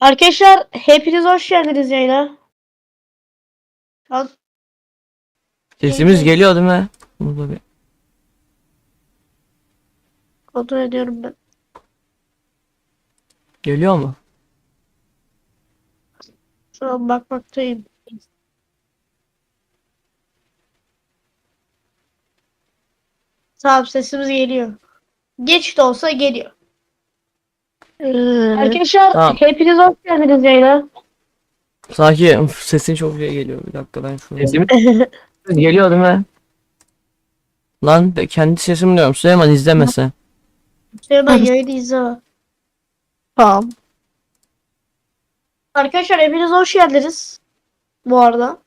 Arkadaşlar hepiniz hoş geldiniz yayına. An Sesimiz geliyor değil mi? Bunu da bir- kontrol ediyorum ben. Geliyor mu? Şu an bakmaktayım. Tamam sesimiz geliyor. Geç de olsa geliyor. Arkadaşlar Tamam. hepiniz hoş geldiniz yayına. Sanki sesin çok güzel geliyor. Bir dakika ben şunu... Sesimiz geliyor değil mi? Lan be- kendi sesimi diyorum. Süleyman izlemese. Süleyman yayını izle. Tamam. Arkadaşlar hepiniz hoş geldiniz. Bu arada.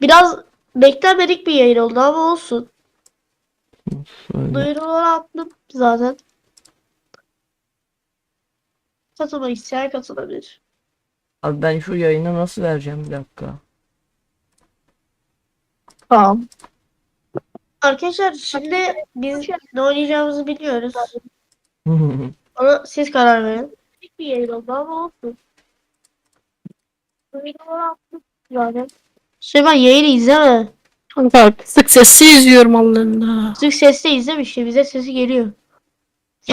Biraz beklenmedik bir yayın oldu ama olsun. Duyuruları attım zaten. Katılmak isteyen katılabilir. Abi ben şu yayına nasıl vereceğim bir dakika. Tamam. Arkadaşlar şimdi biz ne oynayacağımızı biliyoruz. Ona siz karar verin. İlk bir yayın oldu ama olsun. Attım zaten. Süleyman yayını izleme. Kanka sık sesli izliyorum Allah'ını. Sık sesle izleme işte bize sesi geliyor. ya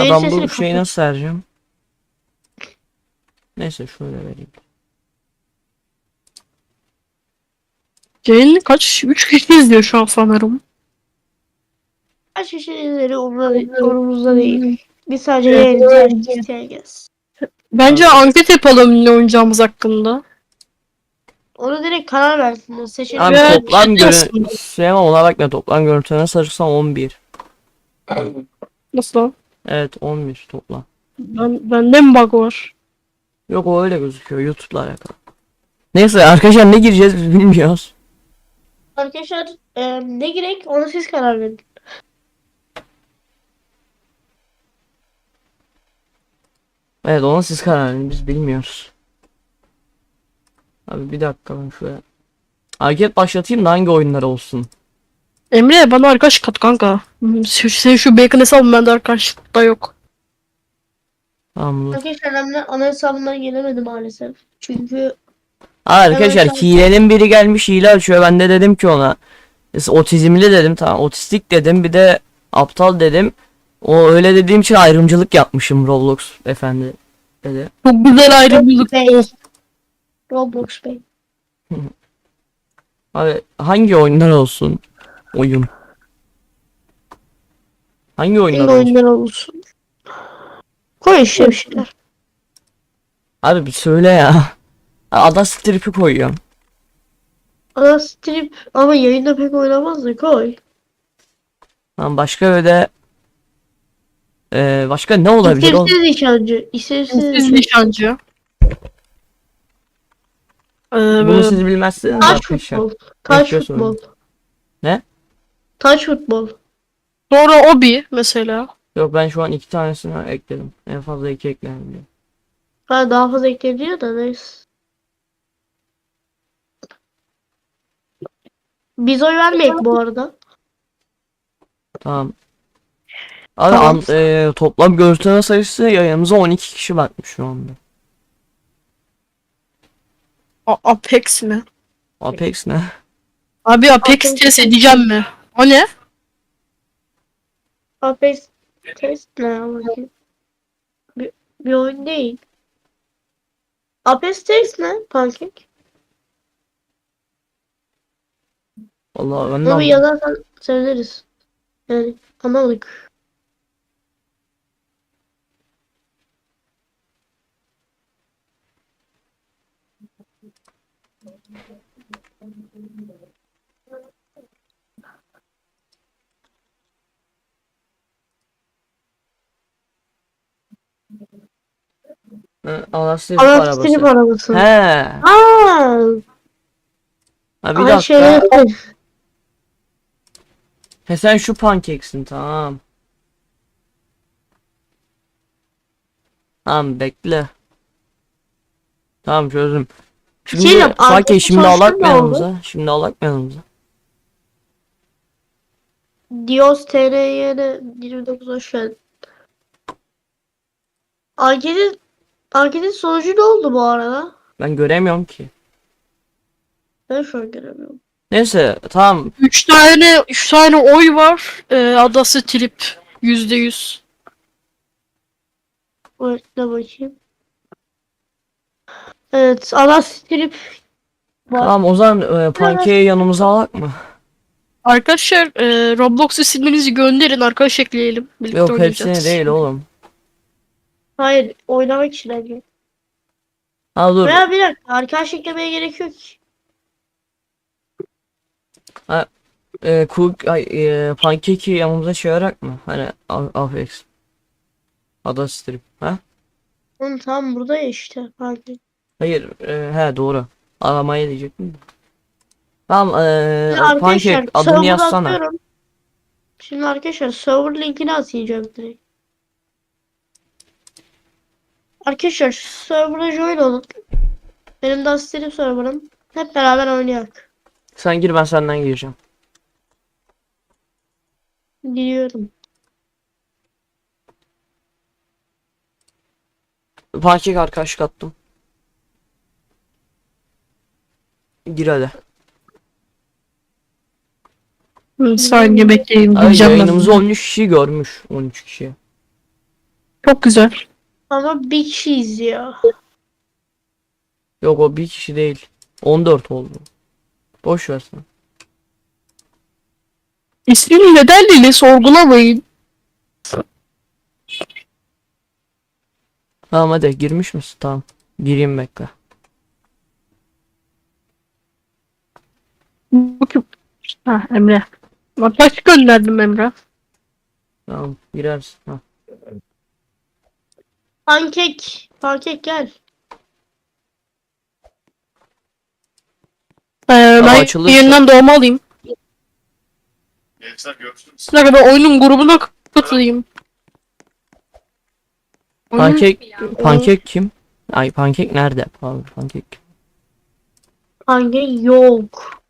Yayın ben sesini bu şeyi kapat. nasıl vereceğim? Neyse şöyle vereyim. Yayını kaç? 3 kişi izliyor şu an sanırım. Kaç kişi izleri umurumuzda, değil. Biz sadece gelsin. Bence anket yapalım ne oynayacağımız hakkında. Onu direkt karar versinler. Seçelim. Abi Evet, toplam şey görüntü... diyorsun. Süleyman ona bakma toplam görüntülerine sarırsam 11. Nasıl? Evet 11 toplam. Ben, bende mi bug var? Yok o öyle gözüküyor YouTube'la alakalı. Neyse arkadaşlar ne gireceğiz biz bilmiyoruz. Arkadaşlar e, ne gerek onu siz karar verin. Evet onu siz karar verin biz bilmiyoruz. Abi bir dakika ben şöyle. Hareket başlatayım da hangi oyunlar olsun? Emre bana arkadaş kat kanka. Hmm, Şu, bacon hesabın bende arkadaşlıkta yok. Dur. Arkadaşlar ben ana hesabından gelemedim maalesef. Çünkü arkadaşlar Evet, hilenin biri gelmiş hile açıyor. Ben de dedim ki ona. "Biz Otizmli dedim tamam otistik dedim bir de aptal dedim. O öyle dediğim için ayrımcılık yapmışım Roblox efendi dedi. Çok güzel ayrımcılık. Bey. Roblox Bey. Abi hangi oyunlar olsun? Oyun. Hangi oyunlar Hangi olsun? oyunlar olsun? Koy işte bir şeyler. Abi bir söyle ya. Ada strip'i koyuyorum. Ana strip ama yayında pek oynamaz da koy. Tamam başka öyle ee, başka ne olabilir oğlum? İsimsiz nişancı. İsimsiz Siz nişancı. Ee, Bunu böyle- siz bilmezsiniz Taş arkadaşlar. futbol. Taş futbol. Ne? Taş futbol. Sonra obi mesela. Yok ben şu an iki tanesini ekledim. En fazla iki eklerim diyor. Ha daha fazla ekleniyor da neyse. Biz oy vermeyek bu arada. Tamam. Abi Tamam. an- ee, toplam görüntüleme sayısı yayınımıza 12 kişi bakmış şu anda. A- Apex mi? Apex ne? Abi Apex Apex- test edeceğim mi? O ne? Apex ya bakayım. Bir, bir oyun değil. Apex test ne? Pankek. Vallahi ben de Bunu bir anlamadım. yazarsan seviniriz. Yani anladık. Hı, Ama arabası. strip arabası. He. Aa, Ha bir ay dakika. şey. He sen şu pankeksin tamam. Tamam bekle. Tamam çözdüm. Şimdi Şey yap, arkası şimdi alak yanımıza. Şimdi alak yanımıza. Dios TR'ye 29 hoş geldin. Anketi Anketin sonucu ne oldu bu arada? Ben göremiyorum ki. Ben şu an göremiyorum. Neyse tamam. 3 tane 3 tane oy var. Ee, adası trip %100. Öyle bakayım. Evet, ana strip var. Tamam o zaman e, pankeyi yanımıza alak mı? Arkadaşlar e, Roblox isimlerinizi gönderin arkadaş ekleyelim. Birlikte Yok oynayacağız. hepsini değil oğlum. Hayır, oynamak için bence. Ha dur. Veya bir dakika, arkadaş eklemeye gerek yok ki. E, cook, ay, e, pankeki yanımıza çağırarak mı? Hani A- Afex. Ada strip. Ha? Oğlum tam burada ya işte. Pardon. Hayır. E, he doğru. Aramaya diyecektim. de. Tamam. E, pankek adını yazsana. atıyorum. Şimdi arkadaşlar server linkini atacağım direkt. Arkadaşlar server'a join olun. Benim de asisterim server'ım. Hep beraber oynayak. Sen gir ben senden gireceğim. Giriyorum. Pankek arkadaşlık attım. Gir hadi. Bir saniye bekleyin. Ay, Diyeceğim ben. yayınımızı 13 kişi görmüş. 13 kişi. Çok güzel. Ama bir kişi izliyor. Yok o bir kişi değil. 14 oldu. Boş ver sen. İsmini neden Lili sorgulamayın. Tamam hadi girmiş misin? Tamam. Gireyim bekle. Bakın. Ha Emre. Arkadaş gönderdim Emre. Tamam girersin. Ha. Pankek. Pankek gel. Ee, ben açılırsa- yeniden doğma alayım. Gençler görüşürüz. Bir dakika ben oyunun grubuna katılayım. Oyunun- Pankek pankek kim? Ay pankek nerede? Pardon pankek. Pankek yok.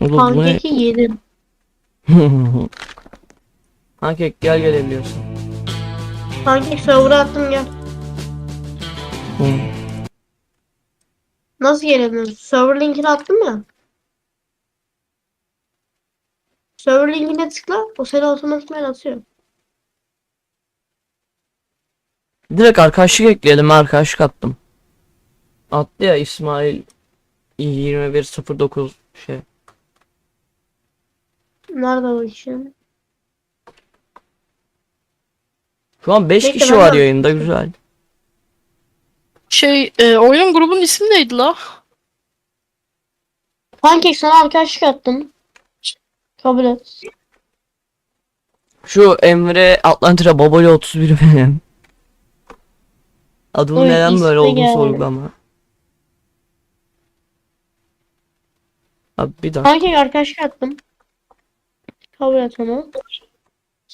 Oğlum bu ne? Pankeki yedim. pankek gel gelebiliyorsun. Pankek server'a attım gel. Hı. Nasıl gelemiyorsun? Server linkini attım mı? Server linkine tıkla. O seni otomatikman atıyor. Direkt arkadaşlık ekleyelim arkadaşlık attım. Attı ya İsmail 2109 şey. Nerede o için? Şu an 5 Bekle, kişi ben var de- yayında güzel. Şey e, oyunun grubunun ismi neydi la? Pankek sana arkadaşlık attım. Kabul et. Şu Emre Atlantira Babali 31 benim. Adımın Oy, neden ismi böyle olduğunu geldi. sorgulama. Abi bir dakika. Pankek arkadaşlık attım. Kabul et onu.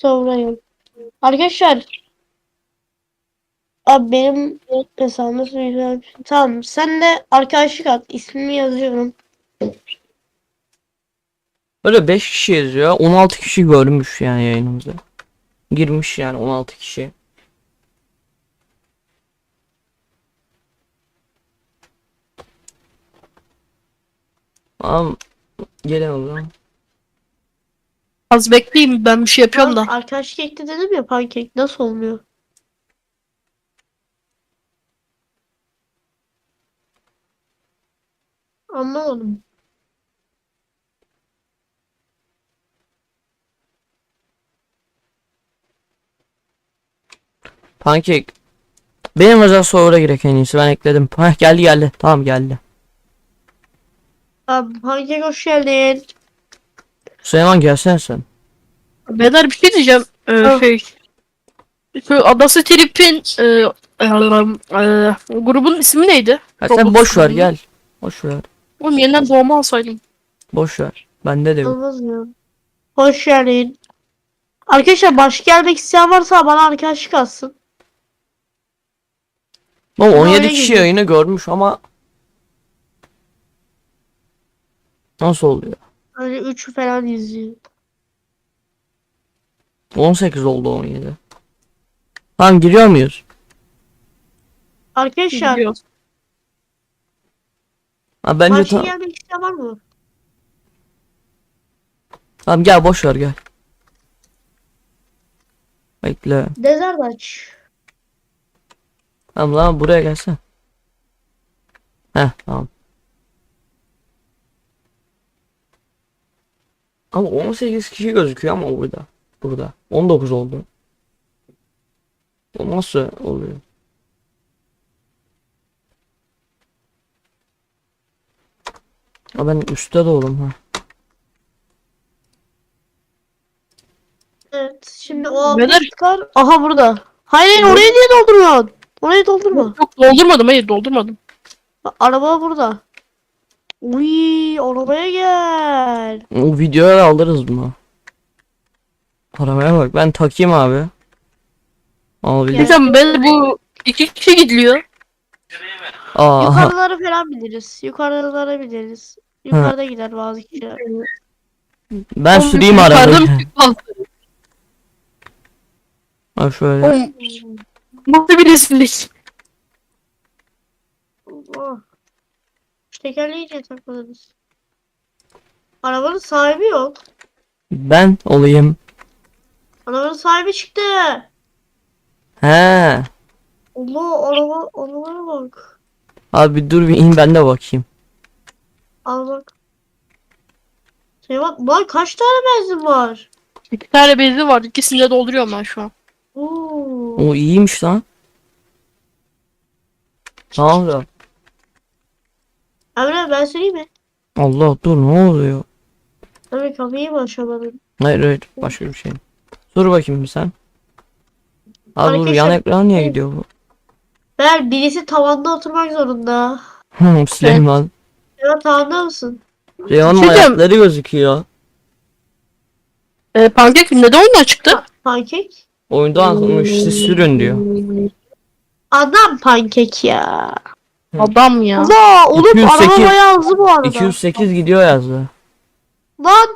Yok. Arkadaşlar. Abi benim hesabımda söyleyeceğim. Tamam sen de arkadaşlık at. İsmimi yazıyorum. Böyle 5 kişi yazıyor. 16 kişi görmüş yani yayınımıza. Girmiş yani 16 kişi. Tamam. Gelin o zaman. Az bekleyeyim ben bir şey yapıyorum da. Tamam, arkadaşlık ekle dedim ya pankek. Nasıl olmuyor? Anlamadım. Pankek. Benim özel server'a girek en iyisi. Ben ekledim. Heh, geldi geldi. Tamam geldi. Abi pankek hoş geldin. Süleyman gelsene sen. Beyler bir şey diyeceğim. Ee, Ha. şey. Şu Adası Trip'in e, e, e, grubun ismi neydi? Ha, sen Roblox boş ver grubunun. gel. Boş ver. Oğlum yeniden doğma alsaydım. Boş ver. Bende de yok. Olmaz ya. Hoş geldin. Arkadaşlar başka gelmek isteyen varsa bana arkadaşlık atsın. Oğlum Ama 17 öyle kişi gidiyor. yayını görmüş ama Nasıl oluyor? Öyle 3 falan izliyor. 18 oldu 17. Tamam giriyor muyuz? Arkadaşlar Gidiyor. Ha, bence karşıya ta- gelmek isteyen var mı? tamam gel boş ver gel. Bekle. Desert aç. Tamam lan buraya gelsen. Heh tamam. Ama 18 kişi gözüküyor ama burada. Burada. 19 oldu. O nasıl oluyor? Ha ben üstte doğdum ha. Evet. Şimdi o Beyler- çıkar. Aha burada. Hayır hayır orayı niye dolduruyorsun? Orayı doldurma. Yok doldurmadım hayır doldurmadım. Araba burada. Uy arabaya gel. O videoya da alırız bunu. Aramaya bak ben takayım abi. Alabilir. Hocam ben bu iki kişi gidiliyor. Aa, Yukarıları falan biliriz. Yukarıları biliriz. Yukarıda gider bazı kişiler. ben süreyim Yukarıda arabayı. Ha şöyle. Nasıl bir rezillik? Oh. Şu tekerleği iyice takmadınız. Arabanın sahibi yok. Ben olayım. Arabanın sahibi çıktı. He. Allah araba arabalara bak. Abi dur bir in ben de bakayım. Al bak. Şey bak, bak kaç tane benzin var. İki tane benzin var. İkisini de dolduruyorum ben şu an. Oo. O iyiymiş lan. Tamam da. Emre ben söyleyeyim mi? Allah dur ne oluyor? Emre kapıyı mı açamadın? Hayır hayır başka bir şey. Dur bakayım bir sen. Abi dur yan ekran niye gidiyor bu? Ben birisi tavanda oturmak zorunda. Hı Süleyman. Ya tavanda mısın? Süleyman'ın Şey diyeyim. ayakları gözüküyor. Ee, pankek neden oyundan çıktı? Pankek? Oyunda anlatılmış siz sürün diyor. Adam pankek ya. Adam ya. Allah oğlum 208. araba bayağı hızlı bu arada. 208 gidiyor yazdı. Lan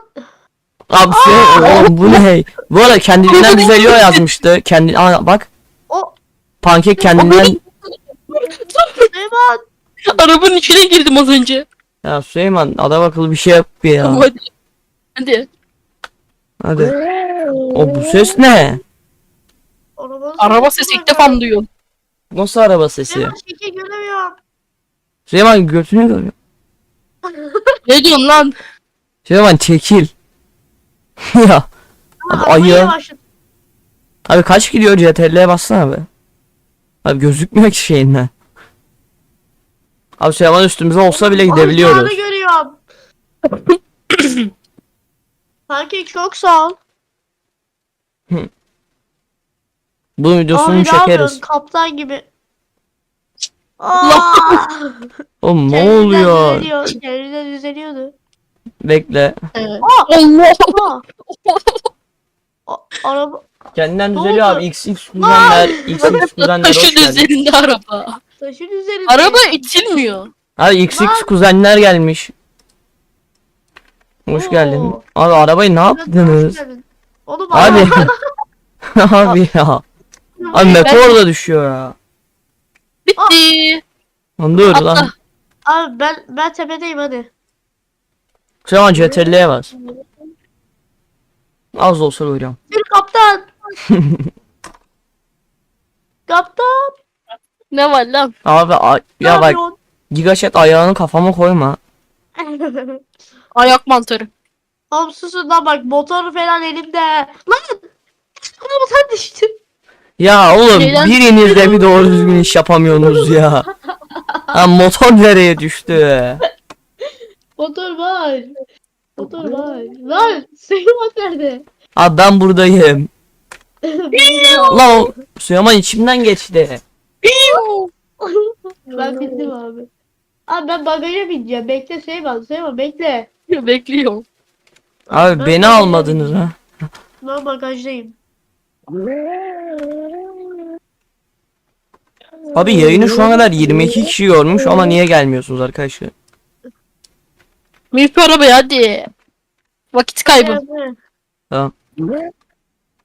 Abi Süleyman oğlum bu ne? Bu arada kendiliğinden düzeliyor yazmıştı. Kendi Aa, bak o pankek kendinden Süleyman Arabanın içine girdim az önce. ya Süleyman adam akıllı bir şey yap bir ya. Hadi. Hadi. Hadi. O bu ses ne? Arabanın Araba sesi ilk defa mı duyuyorum? Nasıl araba sesi? Süleyman şekil göremiyorum. Süleyman götünü görüyor. Ne diyorsun lan? Süleyman çekil. ya. Abi ayı. Abi kaç gidiyor CTRL'ye bassana abi. Abi gözükmüyor ki şeyinden. Abi Süleyman üstümüze olsa bile gidebiliyoruz. Ayağını görüyorum. Pankek çok sağ ol. Bunun Abi videosunu çekeriz. Kaptan gibi. Aa! Oğlum ne oluyor? düzeliyor, Kendinden düzeliyordu. Bekle. Evet. Aa! Allah. Aa! A- araba Kendinden Ne düzeliyor oldu? abi. XX kuzenler, XX kuzenler hoş Taşın geldin. üzerinde araba. taşın üzerinde. Araba itilmiyor. Abi XX kuzenler gelmiş. Hoş Oo. geldin. Abi arabayı ne yaptınız? Oğlum Abi. abi ya. Abi meteor da düşüyor ya. Bitti. Lan dur Atla. lan. Abi ben ben tepedeyim hadi. Şu an CTRL'ye bas. Az da olsa hocam. Bir kaptan. kaptan. Ne var lan? Abi a- ne ya bak yapıyorsun? Gigaşet ayağını kafama koyma. Ayak mantarı. Oğlum susun lan bak motor falan elimde. Lan. Ama sen düştün. Ya oğlum Şeyden- biriniz de bir doğru düzgün iş yapamıyorsunuz ya. Ha motor nereye düştü? Motor var. Motor var. Lan Süleyman nerede? Abi ben buradayım. Lan o Süleyman içimden geçti. ben bindim abi. Abi ben bagaja bineceğim. Bekle Süleyman. Süleyman bekle. Bekliyorum. Abi Ben beni almadınız ha. Ben bagajdayım. Abi yayını şu ana kadar 22 kişi görmüş ama niye gelmiyorsunuz arkadaşlar? Mirpi arabaya hadi. Vakit kaybı. Emre, Tamam.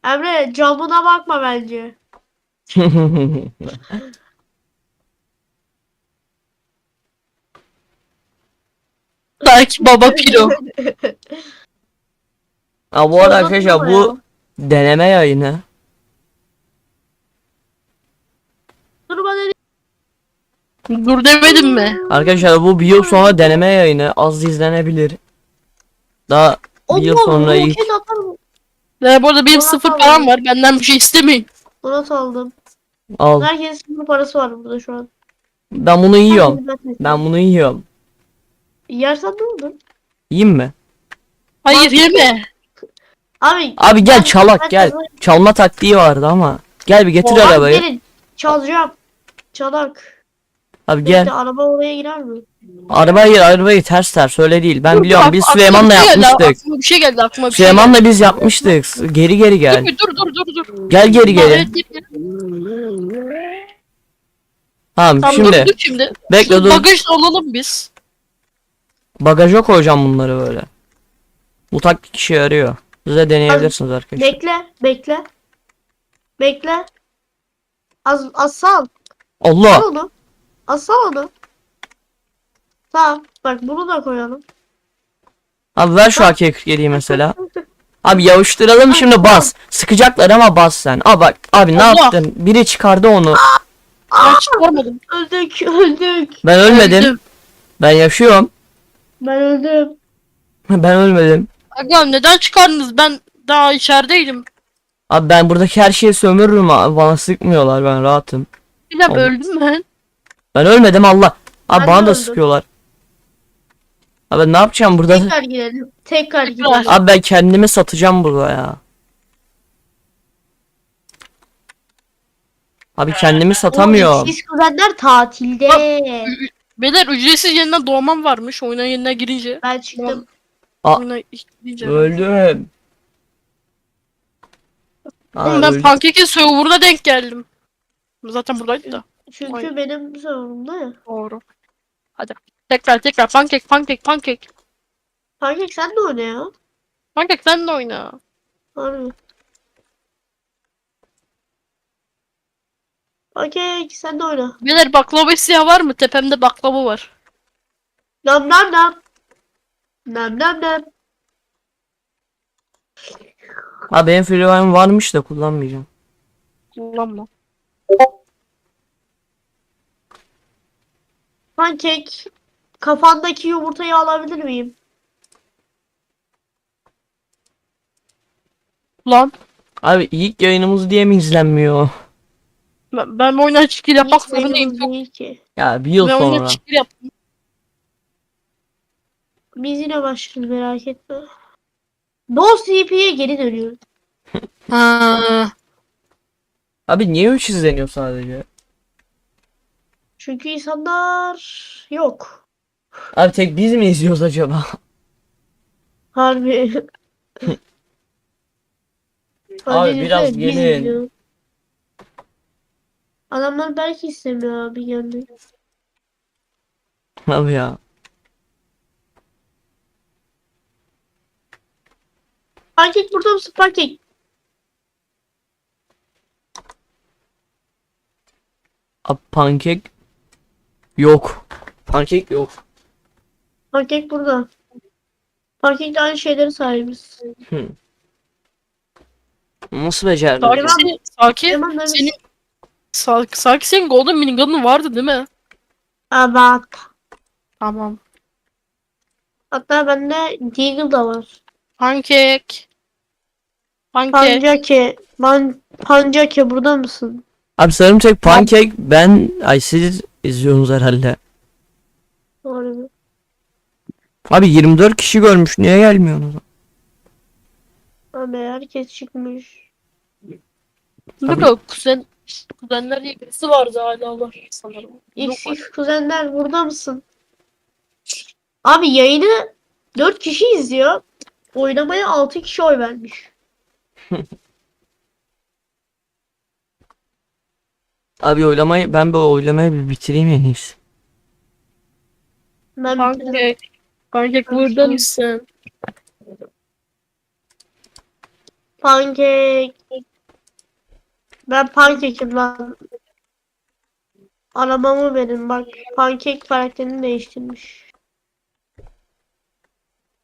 Emre camına bakma bence. Belki baba piro. Ha bu arada arkadaşlar bu deneme yayını. Dur demedim mi? Arkadaşlar bu bir yıl sonra deneme yayını az izlenebilir. Daha bir yıl sonra ilk. Ve bu arada benim sıfır kaldı. param var. Benden bir şey istemeyin. Donat aldım. al. Herkesin sıfır parası var burada şu an. Ben bunu yiyorum. Ben bunu yiyorum. Yersen ne olur? Yiyeyim mi? Hayır yeme. Abi. Abi gel çalak gel. Çalma taktiği vardı ama. Gel bir getir Oha, arabayı. Gelin. Çalacağım. Çalak. Abi Bekle, gel. araba oraya girer mi? Arabaya gir arabayı ters ters öyle değil. Ben Dur, biliyorum bak, biz Süleyman'la şey geldi, yapmıştık. Aklıma bir şey geldi aklıma bir şey Süleyman'la biz yapmıştık. Geri geri gel. Dur dur dur dur. Gel geri geri. Tamam Tamam şimdi dur, dur şimdi. bekle dur. Bagajı alalım biz. Bagaja koyacağım bunları böyle. Bu taktik işe yarıyor. Siz de deneyebilirsiniz arkadaşlar. Bekle. Bekle. Bekle. Az, az sal. Allah. Sal onu. Az sal onu. Tamam. Bak bunu da koyalım. Abi ver şu AK-47'yi mesela. Abi yavuşturalım şimdi bas. Sıkacaklar ama bas sen. Aa bak abi ne Allah. yaptın? Biri çıkardı onu. Ben çıkarmadım. Öldük. Öldük. Ben ölmedim. Öldüm. Ben yaşıyorum. Ben öldüm. Ben ölmedim. Aga neden çıkardınız? Ben daha içerideydim. Abi ben buradaki her şeyi sömürürüm abi. Bana sıkmıyorlar ben rahatım. Bir Allah. öldüm ben. Ben ölmedim Allah. Abi Ben bana de da öldüm. sıkıyorlar. Abi ne yapacağım burada? Tekrar girelim. Tekrar girelim. Abi ben kendimi satacağım burada ya. Abi kendimi O satamıyorum. işsiz kuzenler tatilde. Beyler ücretsiz yeniden doğmam varmış oyuna yeniden girince. Ben çıktım. Aa. Oyuna girince. Öldüm. Aa, Oğlum ben öldüm. pankekin server'ına denk geldim. Zaten buradaydı da. Çünkü Ay. benim sorumda ya. Doğru. Hadi. Tekrar tekrar pankek pankek pankek. Pankek sen de oyna ya. Pankek sen de oyna. Harbi. Pankek sen de oyna. Beyler baklava isteyen var mı? Tepemde baklava var. Nam nam nam. Nam nam nam. Abi benim freeline varmış da kullanmayacağım. Kullanma. Pankek. Kafandaki yumurtayı alabilir miyim? Lan. Abi ilk yayınımız diye mi izlenmiyor? Ben, ben oyuna çıkır yapmak Hiç zorundayım. Çok değil ki. Ya bir yıl ben oyuna sonra. çıkır yaptım. Biz yine başlıyoruz merak etme. No CP'ye geri dönüyoruz. Ha. Abi niye 3 izleniyor sadece? Çünkü insanlar yok. Abi tek biz mi izliyoruz acaba? Harbi. Abi biraz biz gelin. izliyoruz. Adamlar belki istemiyor abi gelmeyi. Abi ya. Pankek burada mısın pankek? Abi pankek yok. Pankek yok. Pankek burada. Pankekle aynı şeyleri sahibiz. Nasıl becerdin? Saki, Tamam. senin, Saki, Hemen ben... senin, Saki, Saki senin Golden Minigun'un vardı değil mi? Evet. Tamam. Hatta bende Deagle da var. Pankek. Pankek. Pancake. Man Pancake burada mısın? Abi sanırım tek pankek ben ay siz izliyorsunuz herhalde. Harbi. Abi 24 kişi görmüş niye gelmiyorsunuz? Abi herkes çıkmış. Dur o kuzen, kuzenler birisi vardı hala var sanırım. XX kuzenler burada mısın? Abi yayını 4 kişi izliyor. Oynamaya 6 kişi oy vermiş. Abi oylamayı ben bu oylamayı bir bitireyim en iyisi. Ben. Pankek. Pankek burada mısın? Pankek. Ben pankekim lan. Arabamı verin bak. Pankek karakterini değiştirmiş.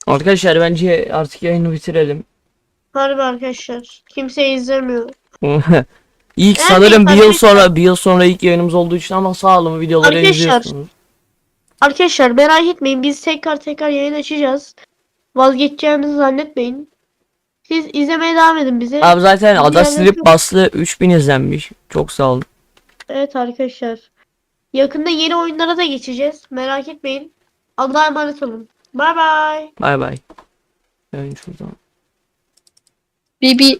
Arkadaşlar bence artık yayını bitirelim. Harbi arkadaşlar. Kimse izlemiyor. ilk Evet, sanırım bir yıl arkadaşlar. sonra bir yıl sonra ilk yayınımız olduğu için ama sağ olun videoları Arkadaşlar. izliyorsunuz. Arkadaşlar merak etmeyin. Biz tekrar tekrar yayın açacağız. Vazgeçeceğimizi zannetmeyin. Siz izlemeye devam edin bizi. Abi zaten Diğerleri Ada Slip yok. baslı 3000 izlenmiş. Çok sağ olun. Evet arkadaşlar. Yakında yeni oyunlara da geçeceğiz. Merak etmeyin. Allah'a emanet olun. Bay bay. Bay bay. Yayın şuradan. Bir bir